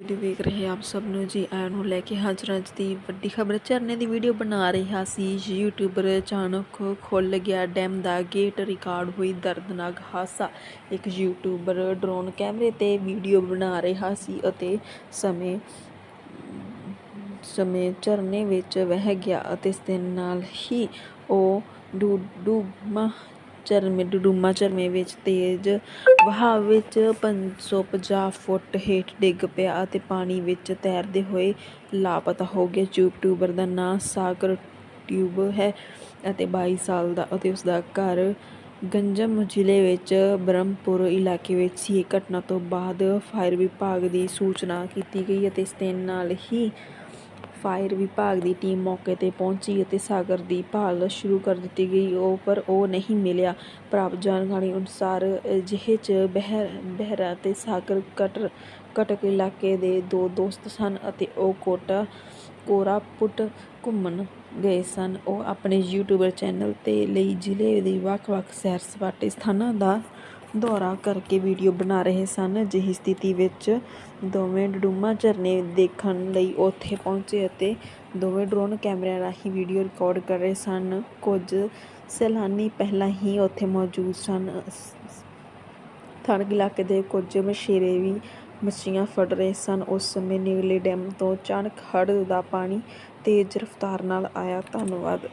Video ਵੇਖ ਰਹੇ ਆਪ ਸਭ ਨੂੰ ਜੀ, ਆਇਆਂ ਨੂੰ ਲੈ ਕੇ ਹਾਜ਼ਰ ਅੱਜ ਦੀ ਵੱਡੀ ਖਬਰ। ਝਰਨੇ ਦੀ ਵੀਡੀਓ ਬਣਾ ਰਿਹਾ ਸੀ ਯੂਟਿਊਬਰ ਅਚਾਨਕ ਖੁੱਲ ਗਿਆ, ਡੈਮ ਦਾ ਗੇਟ ਰਿਕਾਰਡ ਹੋਈ ਦਰਦਨਾਕ ਹਾਦਸਾ ਇੱਕ ਯੂਟਿਊਬਰ ਡਰੋਨ ਕੈਮਰੇ ਤੇ ਵੀਡੀਓ ਬਣਾ ਰਿਹਾ ਸੀ ਅਤੇ ਸਮੇਂ ਸਮੇਂ ਝਰਨੇ ਵਿੱਚ ਵਹਿ ਗਿਆ ਅਤੇ ਇਸ ਦੇ ਨਾਲ ਹੀ ਉਹ ਡੂਡੂਮਾ ਝਰਨੇ ਡੂਡੂਮਾ ਝਰਨੇ ਵਿੱਚ ਤੇਜ਼ ਵਹਾਅ ਵਿੱਚ 550 ਫੁੱਟ ਹੇਠ ਡਿੱਗ ਪਿਆ ਅਤੇ ਪਾਣੀ ਵਿੱਚ ਤੈਰਦੇ ਹੋਏ ਲਾਪਤਾ ਹੋ ਗਿਆ। ਯੂਟਿਊਬਰ ਦਾ ਨਾਂ ਸਾਗਰ ਟਿਊਬ ਹੈ ਅਤੇ 22 ਸਾਲ ਦਾ ਅਤੇ ਉਸ ਦਾ ਘਰ ਗੰਜਮ ਜ਼ਿਲ੍ਹੇ ਵਿੱਚ ਬ੍ਰਹਮਪੁਰ ਇਲਾਕੇ ਵਿੱਚ ਸੀ। ਇਹ ਘਟਨਾ ਤੋਂ ਬਾਅਦ ਫਾਇਰ ਵਿਭਾਗ ਦੀ ਸੂਚਨਾ ਕੀਤੀ ਗਈ ਅਤੇ ਇਸ ਦੇ ਨਾਲ ਹੀ ਫਾਇਰ ਵਿਭਾਗ ਦੀ ਟੀਮ ਮੌਕੇ ਤੇ ਪਹੁੰਚੀ ਅਤੇ ਸਾਗਰ ਦੀ ਭਾਲ ਸ਼ੁਰੂ ਕਰ ਦਿੱਤੀ ਗਈ। ਉਹ ਪਰ ਉਹ ਨਹੀਂ ਮਿਲਿਆ। ਪ੍ਰਾਪਤ ਜਾਣਕਾਰੀ ਅਨੁਸਾਰ ਅਜਿਹੇ ਚ ਬਹਿਰ, ਬਹਿਰਾ ਅਤੇ ਸਾਗਰ ਕਟਰ, ਕਟਕ ਇਲਾਕੇ ਦੇ ਦੋ ਦੋਸਤ ਸਨ ਅਤੇ ਉਹ ਕੋਟਾ ਕੋਰਾਪੁੱਟ ਘੁੰਮਣ ਗਏ ਸਨ। ਉਹ ਆਪਣੇ ਯੂਟਿਊਬਰ ਚੈਨਲ ਤੇ ਲਈ ਜ਼ਿਲ੍ਹੇ ਦੇ ਵੱਖ-ਵੱਖ ਸੈਰ ਸਪਾਟੇ ਸਥਾਨਾਂ ਦਾ ਦੌਰਾ ਕਰਕੇ ਵੀਡੀਓ ਬਣਾ ਰਹੇ ਸਨ। ਅਜਿਹੀ ਸਥਿਤੀ ਵਿੱਚ ਦੋਵੇਂ ਡਡੂਮਾ ਝਰਨੇ ਦੇਖਣ ਲਈ ਉੱਥੇ ਪਹੁੰਚੇ ਅਤੇ ਦੋਵੇਂ ਡਰੋਨ ਕੈਮਰਿਆਂ ਰਾਹੀਂ ਵੀਡੀਓ ਰਿਕਾਰਡ ਕਰ ਰਹੇ ਸਨ। ਕੁਝ ਸੈਲਾਨੀ ਪਹਿਲਾਂ ਹੀ ਉੱਥੇ ਮੌਜੂਦ ਸਨ। ਸਥਾਨਕ ਇਲਾਕੇ ਦੇ ਕੁਝ ਮਛੇਰੇ ਵੀ ਮੱਛੀਆਂ ਫੜ ਰਹੇ ਸਨ। ਉਸ ਸਮੇਂ ਨੇੜਲੇ ਡੈਮ ਤੋਂ ਅਚਾਨਕ ਹੜ੍ਹ ਦਾ ਪਾਣੀ ਤੇਜ਼ ਰਫ਼ਤਾਰ ਨਾਲ ਆਇਆ। ਧੰਨਵਾਦ।